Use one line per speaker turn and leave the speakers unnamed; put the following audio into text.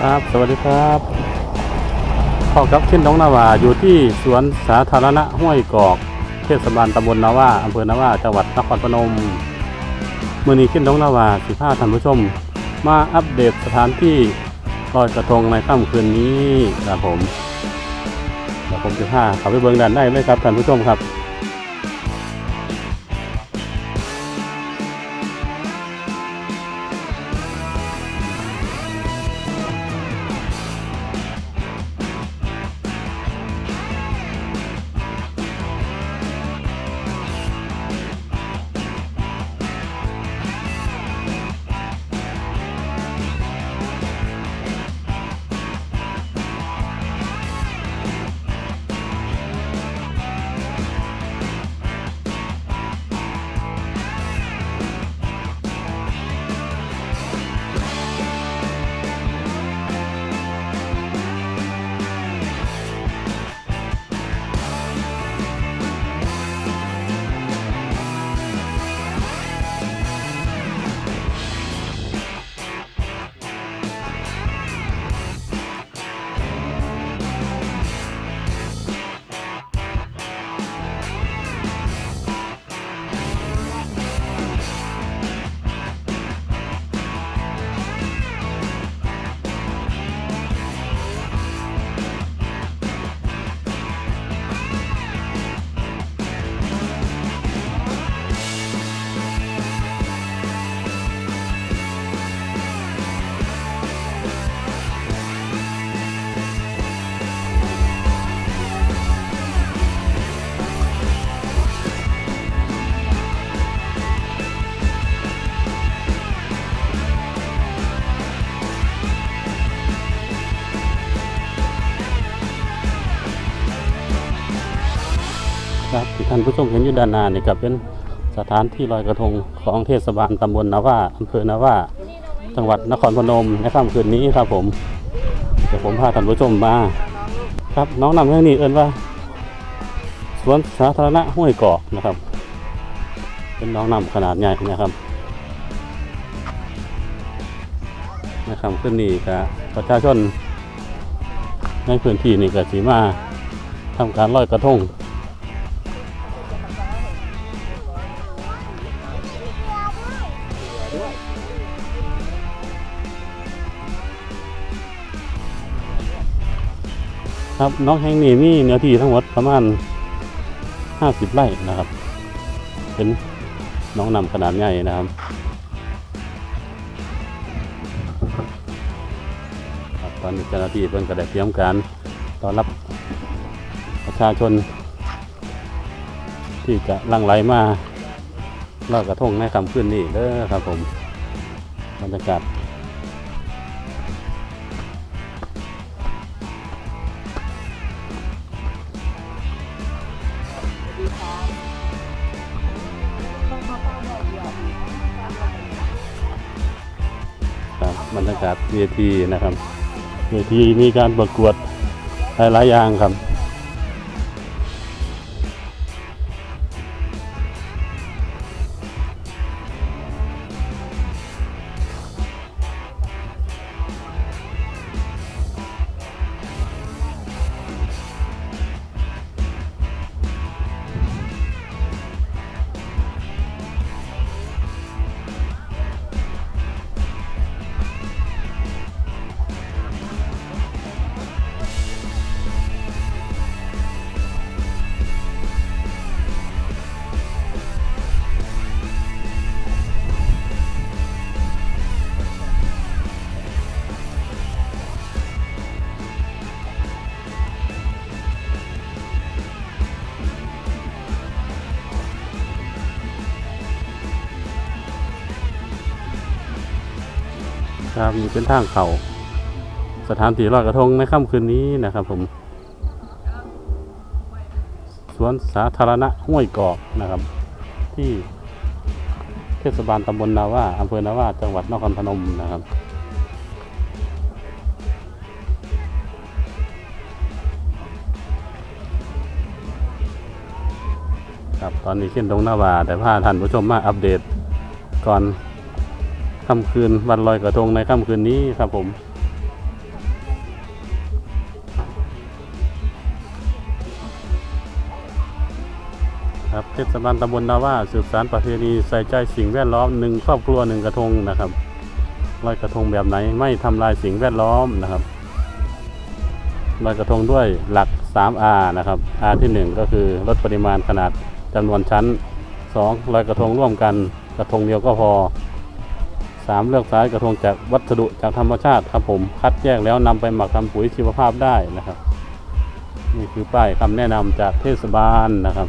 ครับ สวัสดีครับพ่อกับเช่นน้องนาวาอยู่ที่สวนสาธารณะห้วยกอก เทศบาลตำบลนาว่าอำเภอนาว่าจังหวัดนครพนมเมื่อนี้ขึ้นน้องนาวาสิพาท่านผู้ชม มาอัปเดตสถานที่ลอยกระทงในค่ำคืนนี้ครับผมเดี๋ยวผมจะพาเขาไปเบิ่งด้านได้เลยครับท่านผู้ชมครับ ครับที่ท่านผู้ชมเห็นอยู่ด้านหน้านี่ก็เป็นสถานที่ลอยกระทงของเทศบาลตำบลนาว่าอำเภอนาว่าจังหวัดนครพนมในค่ำคืนนี้ครับผมเดี๋ยวผมพาท่านผู้ชมมา ครับน้องนำเรื่องนี้เอินว่า สวนสาธารณะห้วยกอกนะครับ เป็นน้องนำขนาดใหญ่นะครับในค่ำคืนนี้ก็ประชาชนในพื้นที่นี่ก็สีมาทำการลอยกระทง ครับน้องแห่งนี้มีเนื้อที่ทั้งหมดประมาณ 50 ไร่นะครับ เป็นน้องนำขนาดใหญ่นะครับครับ ตอนนี้เจ้าหน้าที่เพิ่นก็ได้เตรียมการต้อนรับประชาชน ที่จะลังไหลมา ลอยกระทงในค่ำคืนนี้เด้อครับผมบรรยากาศครับบรรยากาศเวทีนะครับเวทีมีการประกวดหลายๆอย่างครับ ครับนี่เป็นทางเขาสถานที่ลอยกระทงในค่ำคืนนี้นะครับ ผม สวนสาธารณะห้วยกอกนะครับ ที่เทศบาลตำบลนาว่าอำเภอนาว่าจังหวัดนครพนมนะครับครับตอนนี้ขึ้นตรงหน้าวาแต่พาท่านผู้ชมมาอัปเดตก่อน ค่ำคืนวันลอยกระทงในค่ำคืนนี้ครับผม ครับเทศบาลตำบลนาว่าสืบสารประเพณีใส่ใจสิ่งแวดล้อมหนึ่งครอบครัวหนึ่งกระทงนะครับลอยกระทงแบบไหนไม่ทำลายสิ่งแวดล้อมนะครับลอยกระทงด้วยหลัก 3R นะครับ R ที่ 1 ก็คือลดปริมาณขนาดจำนวนชั้น 2 ลอยกระทงร่วมกันกระทงเดียวก็พอ 3. เลือกใช้กระทงจากวัสดุจากธรรมชาติครับผมคัดแยกแล้วนำไปหมักทำปุ๋ยชีวภาพได้นะครับ นี่คือป้ายคำแนะนำจากเทศบาลนะครับ